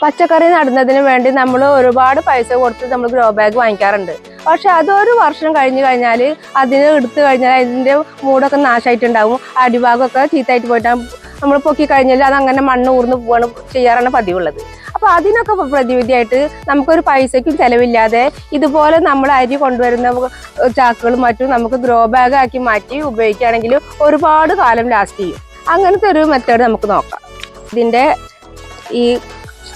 പച്ചക്കറി നടുന്നതിന് വേണ്ടി നമ്മൾ ഒരുപാട് പൈസ കൊടുത്ത് നമ്മൾ ഗ്രോ ബാഗ് വാങ്ങിക്കാറുണ്ട്. പക്ഷെ അതൊരു വർഷം കഴിഞ്ഞു കഴിഞ്ഞാൽ അതിന് എടുത്തു കഴിഞ്ഞാൽ അതിന്റെ മൂടൊക്കെ നാശമായിട്ടുണ്ടാവും അടിഭാഗമൊക്കെ ചീത്തയായിട്ട് പോയിട്ട് നമ്മൾ പൊക്കി കഴിഞ്ഞാൽ അത് അങ്ങനെ മണ്ണ് ഊർന്ന് പോവാണ് ചെയ്യാറാണ് പതിവുള്ളത്. അപ്പോൾ അതിനൊക്കെ പ്രതിവിധിയായിട്ട് നമുക്കൊരു പൈസയ്ക്കും ചിലവില്ലാതെ ഇതുപോലെ നമ്മൾ അരി കൊണ്ടുവരുന്ന ചാക്കുകളും മറ്റും നമുക്ക് ഗ്രോ ബാഗ് ആക്കി മാറ്റി ഉപയോഗിക്കുകയാണെങ്കിൽ ഒരുപാട് കാലം ലാസ്റ്റ് ചെയ്യും. അങ്ങനത്തെ ഒരു മെത്തേഡ് നമുക്ക് നോക്കാം. ഇതിന്റെ ഈ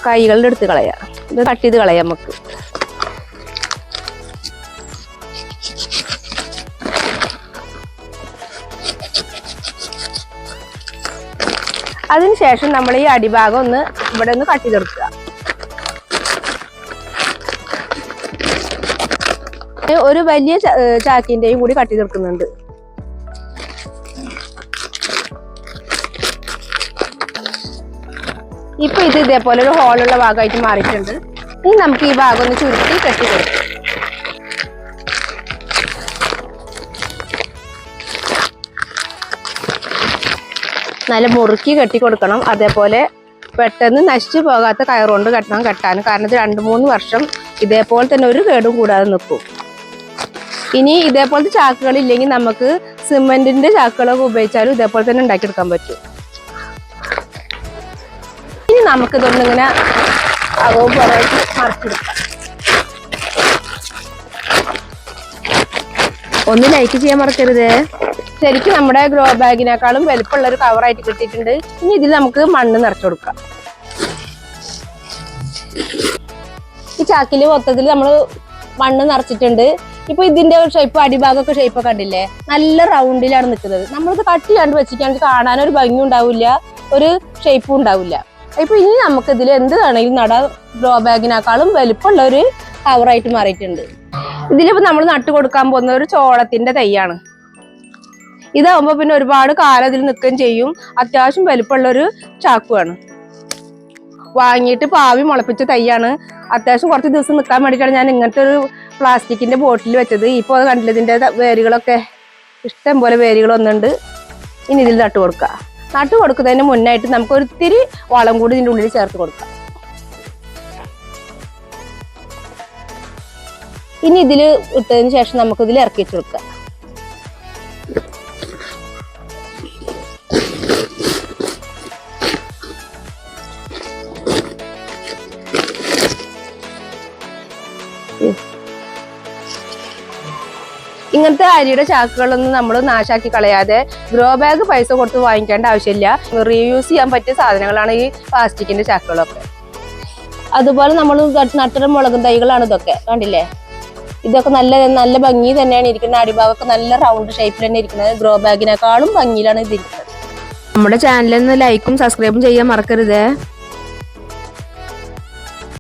കൈകളുടെ എടുത്ത് കളയാം. ഇത് കട്ട് ചെയ്ത് കളയാം നമുക്ക്. അതിനുശേഷം നമ്മൾ ഈ അടിഭാഗം ഒന്ന് ഇവിടെ ഒന്ന് കട്ട് ചെയ്തെടുക്കുക ഒരു വലിയ ചാക്കിന്റെയും കൂടി കട്ട് ചെയ്തെടുക്കുന്നുണ്ട് ഇപ്പൊ ഇത് ഇതേപോലെ ഒരു ഹോളുള്ള ഭാഗമായിട്ട് മാറിയിട്ടുണ്ട്. ഇനി നമുക്ക് ഈ ഭാഗം ഒന്ന് ചുരുട്ടി കെട്ടി കൊടുക്കാം. നല്ല മുറുക്കി കെട്ടി കൊടുക്കണം. അതേപോലെ പെട്ടെന്ന് നശിച്ചു പോകാത്ത കയറുകൊണ്ട് കെട്ടണം കെട്ടാൻ. കാരണം ഇത് രണ്ട് മൂന്ന് വർഷം ഇതേപോലെ തന്നെ ഒരു കേടും കൂടാതെ നിൽക്കും. ഇനി ഇതേപോലത്തെ ചാക്കുകൾ ഇല്ലെങ്കിൽ നമുക്ക് സിമെന്റിന്റെ ചാക്കുകളൊക്കെ ഉപയോഗിച്ചാലും ഇതേപോലെ തന്നെ ഉണ്ടാക്കിയെടുക്കാൻ പറ്റും. നമുക്ക് ഇതൊന്നിങ്ങനെ അകവും പുറമായിട്ട് മറിച്ചെടുക്കാം ഒന്ന് ലൈക്ക് ചെയ്യാൻ മറക്കരുത്. ശരിക്കും നമ്മുടെ ഗ്രോ ബാഗിനേക്കാളും വലുപ്പമുള്ള ഒരു കവറായിട്ട് കിട്ടിയിട്ടുണ്ട്. ഇനി ഇതിൽ നമുക്ക് മണ്ണ് നിറച്ചു കൊടുക്കാം. ഈ ചാക്കിൽ മൊത്തത്തിൽ നമ്മൾ മണ്ണ് നിറച്ചിട്ടുണ്ട്. ഇപ്പൊ ഇതിന്റെ ഷേപ്പ് അടിഭാഗമൊക്കെ ഷേപ്പ് ഒക്കെ കണ്ടില്ലേ? നല്ല റൗണ്ടിലാണ് നിൽക്കുന്നത് നമ്മളിത് കട്ട് ചെയ്യാണ്ട് വെച്ചിട്ടാണെങ്കിൽ കാണാനൊരു ഭംഗി ഉണ്ടാവില്ല ഒരു ഷേപ്പും ഉണ്ടാവില്ല. ഇപ്പൊ ഇനി നമുക്ക് ഇതിൽ എന്ത് വേണമെങ്കിലും നട. ഗ്രോ ബാഗിനേക്കാളും വലുപ്പമുള്ള ഒരു കവറായിട്ട് മാറിയിട്ടുണ്ട്. ഇതിലിപ്പോ നമ്മൾ നട്ടു കൊടുക്കാൻ പോകുന്ന ഒരു ചോളത്തിന്റെ തൈയാണ്. ഇതാവുമ്പോ പിന്നെ ഒരുപാട് കാലം ഇതിൽ നിൽക്കുകയും ചെയ്യും. അത്യാവശ്യം വലുപ്പമുള്ള ഒരു ചാക്കുവാണ്. വാങ്ങിയിട്ട് പാവി മുളപ്പിച്ച തൈയാണ്. അത്യാവശ്യം കുറച്ച് ദിവസം നിൽക്കാൻ വേണ്ടിയിട്ടാണ് ഞാൻ ഇങ്ങനത്തെ ഒരു പ്ലാസ്റ്റിക്കിന്റെ ബോട്ടിൽ വെച്ചത്. ഇപ്പോൾ അത് കണ്ടില്ല ഇതിന്റെ ത- വേരുകളൊക്കെ? ഇഷ്ടം പോലെ വേരുകൾ വന്നിട്ടുണ്ട് ഇനി ഇതിൽ കൊടുക്കുക നട്ടു കൊടുക്കുന്നതിന് മുന്നായിട്ട് നമുക്ക് ഒരിത്തിരി വളം കൂടി ഇതിന്റെ ഉള്ളിൽ ചേർത്ത് കൊടുക്കാം. ഇനി ഇതിൽ ഇട്ടതിന് ശേഷം നമുക്ക് ഇതിൽ ഇറക്കി വെച്ച് കൊടുക്കാം ഇങ്ങനത്തെ അരിയുടെ ചാക്കുകളൊന്നും നമ്മൾ നാശാക്കി കളയാതെ ഗ്രോ ബാഗ് പൈസ കൊടുത്ത് വാങ്ങിക്കേണ്ട ആവശ്യമില്ല. റീയൂസ് ചെയ്യാൻ പറ്റിയ സാധനങ്ങളാണ് ഈ പ്ലാസ്റ്റിക്കിന്റെ ചാക്കുകളൊക്കെ. അതുപോലെ നമ്മൾ നട്ടര മുളകും തൈകളാണ് ഇതൊക്കെ. കണ്ടില്ലേ? ഇതൊക്കെ നല്ല നല്ല ഭംഗി തന്നെയാണ് ഇരിക്കുന്നത്. അടിഭാഗമൊക്കെ നല്ല റൗണ്ട് ഷേപ്പിൽ തന്നെ ഇരിക്കുന്നത്. ഗ്രോ ബാഗിനേക്കാളും ഭംഗിയിലാണ് ഇത് ഇരിക്കുന്നത് നമ്മുടെ ചാനലിൽ നിന്ന് ലൈക്കും സബ്സ്ക്രൈബും ചെയ്യാൻ മറക്കരുത്.